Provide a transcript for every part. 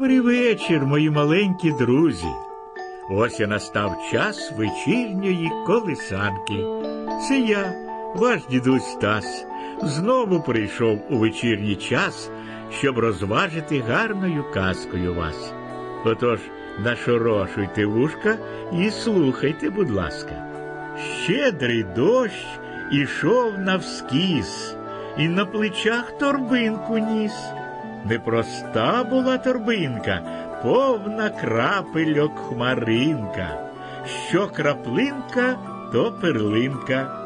Добрий вечір, мої маленькі друзі. Ось і настав час вечірньої колисанки. Це я, ваш дідусь Стас, знову прийшов у вечірній час, щоб розважити гарною казкою вас. Отож, нашорошуйте вушка і слухайте, будь ласка. Щедрий дощ ішов навскіз, і на плечах торбинку ніс. Непроста була торбинка, повна крапельок хмаринка, що краплинка, то перлинка.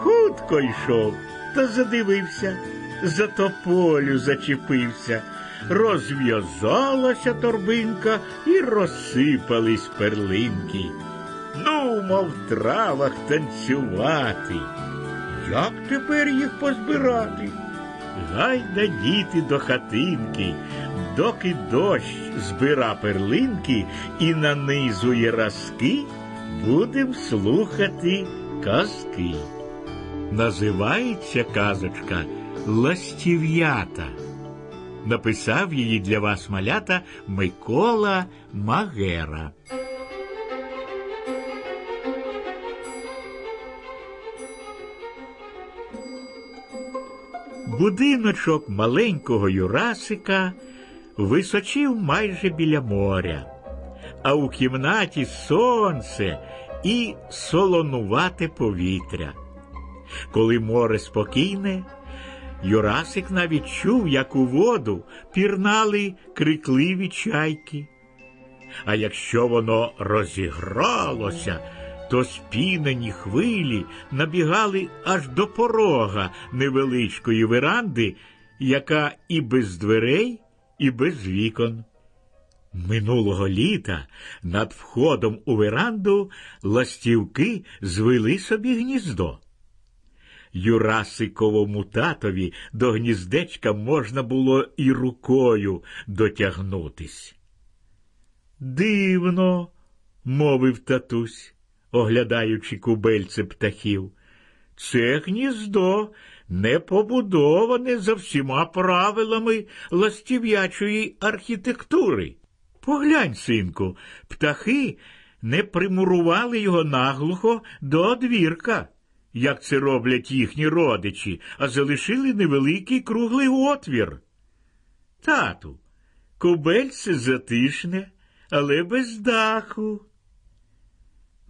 Хутко йшов, та задивився, за тополю зачепився, розв'язалася торбинка і розсипались перлинки. Ну, мов травах танцювати. Як тепер їх позбирати? Гайда діти до хатинки, доки дощ збира перлинки і нанизує разки, будем слухати казки. Називається казочка Ластів'ята. Написав її для вас малята Микола Магера. Будиночок маленького Юрасика височив майже біля моря, а у кімнаті сонце і солонувате повітря. Коли море спокійне, Юрасик навіть чув, як у воду пірнали крикливі чайки. А якщо воно розігралося, то спінені хвилі набігали аж до порога невеличкої веранди, яка і без дверей, і без вікон. Минулого літа над входом у веранду ластівки звели собі гніздо. Юрасиковому татові до гніздечка можна було і рукою дотягнутись. Дивно, мовив татусь оглядаючи кубельце птахів. Це гніздо не побудоване за всіма правилами ластів'ячої архітектури. Поглянь, синку, птахи не примурували його наглухо до одвірка, як це роблять їхні родичі, а залишили невеликий круглий отвір. Тату, кубельце затишне, але без даху.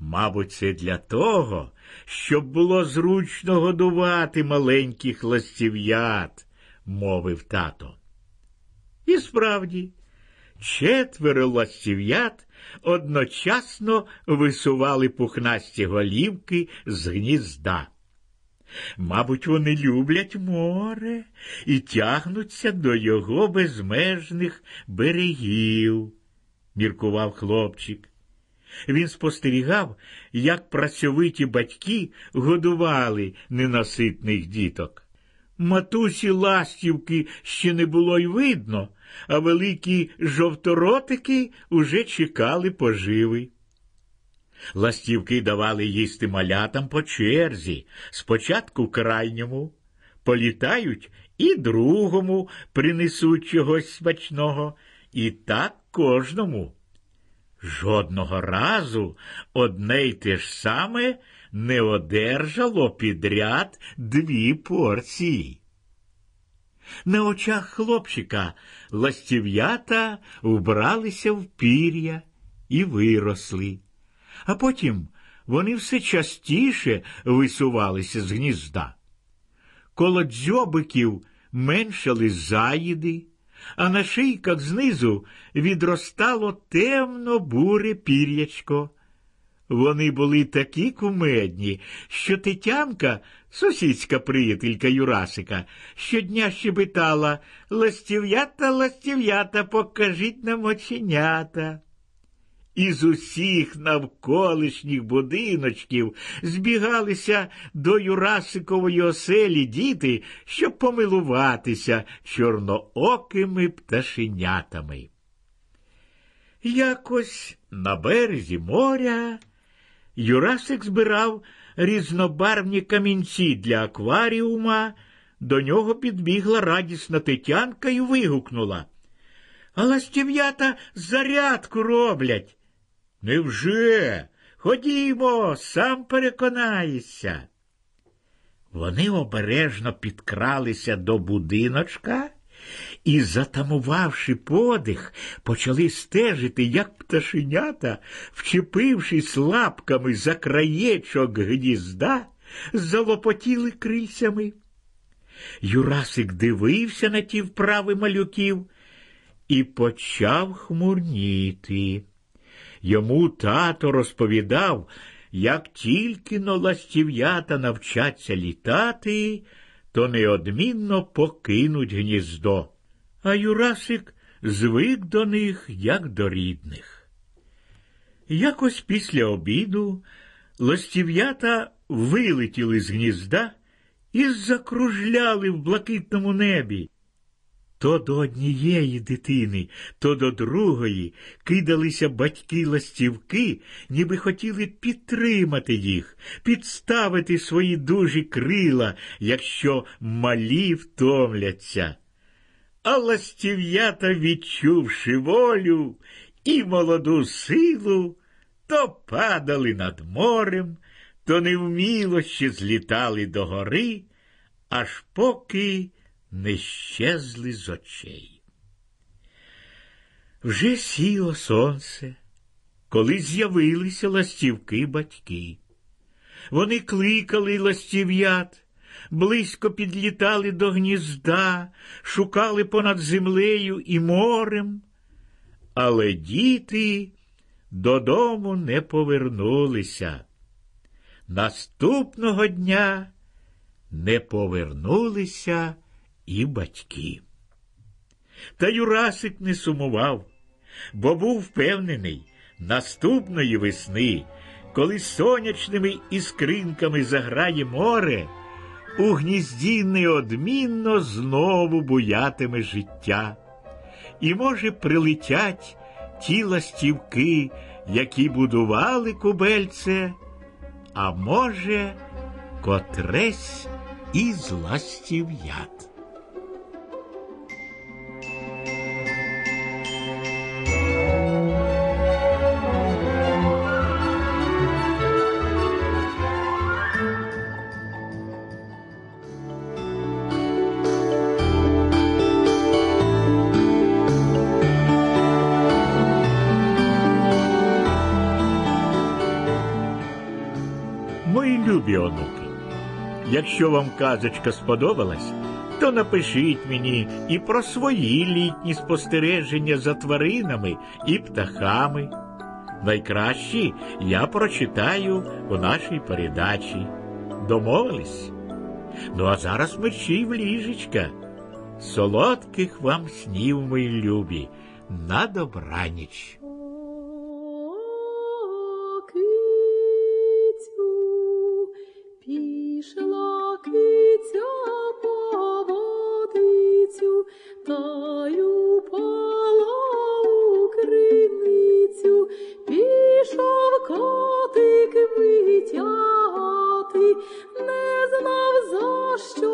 Мабуть, це для того, щоб було зручно годувати маленьких ластів'ят, мовив тато. І справді, четверо ластів'ят одночасно висували пухнасті голівки з гнізда. Мабуть, вони люблять море і тягнуться до його безмежних берегів, міркував хлопчик. Він спостерігав, як працьовиті батьки годували ненаситних діток. Матусі ластівки ще не було й видно, а великі жовторотики уже чекали поживи. Ластівки давали їсти малятам по черзі, спочатку крайньому, політають і другому принесуть чогось смачного, і так кожному. Жодного разу одне й те ж саме не одержало підряд дві порції. На очах хлопчика ластів'ята вбралися в пір'я і виросли, а потім вони все частіше висувалися з гнізда. Коло дзьобиків меншали заїди а на шийках знизу відростало темно буре пір'ячко. Вони були такі кумедні, що Тетянка, сусідська приятелька Юрасика, щодня щебетала Ластів'ята, ластів'ята, покажіть нам оченята. Із усіх навколишніх будиночків збігалися до Юрасикової оселі діти, щоб помилуватися чорноокими пташенятами. Якось на березі моря Юрасик збирав різнобарвні камінці для акваріума, до нього підбігла радісна Тетянка і вигукнула А ластів'ята зарядку роблять. Невже? Ходімо, сам переконаєшся. Вони обережно підкралися до будиночка і, затамувавши подих, почали стежити, як пташенята, вчепившись лапками за краєчок гнізда, залопотіли крильцями. Юрасик дивився на ті вправи малюків і почав хмурніти. Йому тато розповідав, як тільки но ластів'ята навчаться літати, то неодмінно покинуть гніздо. А Юрасик звик до них, як до рідних. Якось після обіду ластів'ята вилетіли з гнізда і закружляли в блакитному небі. То до однієї дитини, то до другої кидалися батьки ластівки, ніби хотіли підтримати їх, підставити свої дужі крила, якщо малі втомляться. А ластів'ята, відчувши волю і молоду силу, то падали над морем, то невміло ще злітали до гори, аж поки не щезли з очей. Вже сіло сонце, коли з'явилися ластівки батьки. Вони кликали ластів'ят, близько підлітали до гнізда, шукали понад землею і морем, але діти додому не повернулися. Наступного дня не повернулися і батьки. Та Юрасик не сумував, бо був впевнений, наступної весни, коли сонячними іскринками заграє море, у гнізді неодмінно знову буятиме життя. І, може, прилетять ті ластівки, які будували кубельце, а може, котресь із ластів'ят. Якщо вам казочка сподобалась, то напишіть мені і про свої літні спостереження за тваринами і птахами. Найкращі я прочитаю у нашій передачі. Домовились? Ну, а зараз мерщій в ліжечка. Солодких вам снів, мої любі, на добраніч. не знав за що.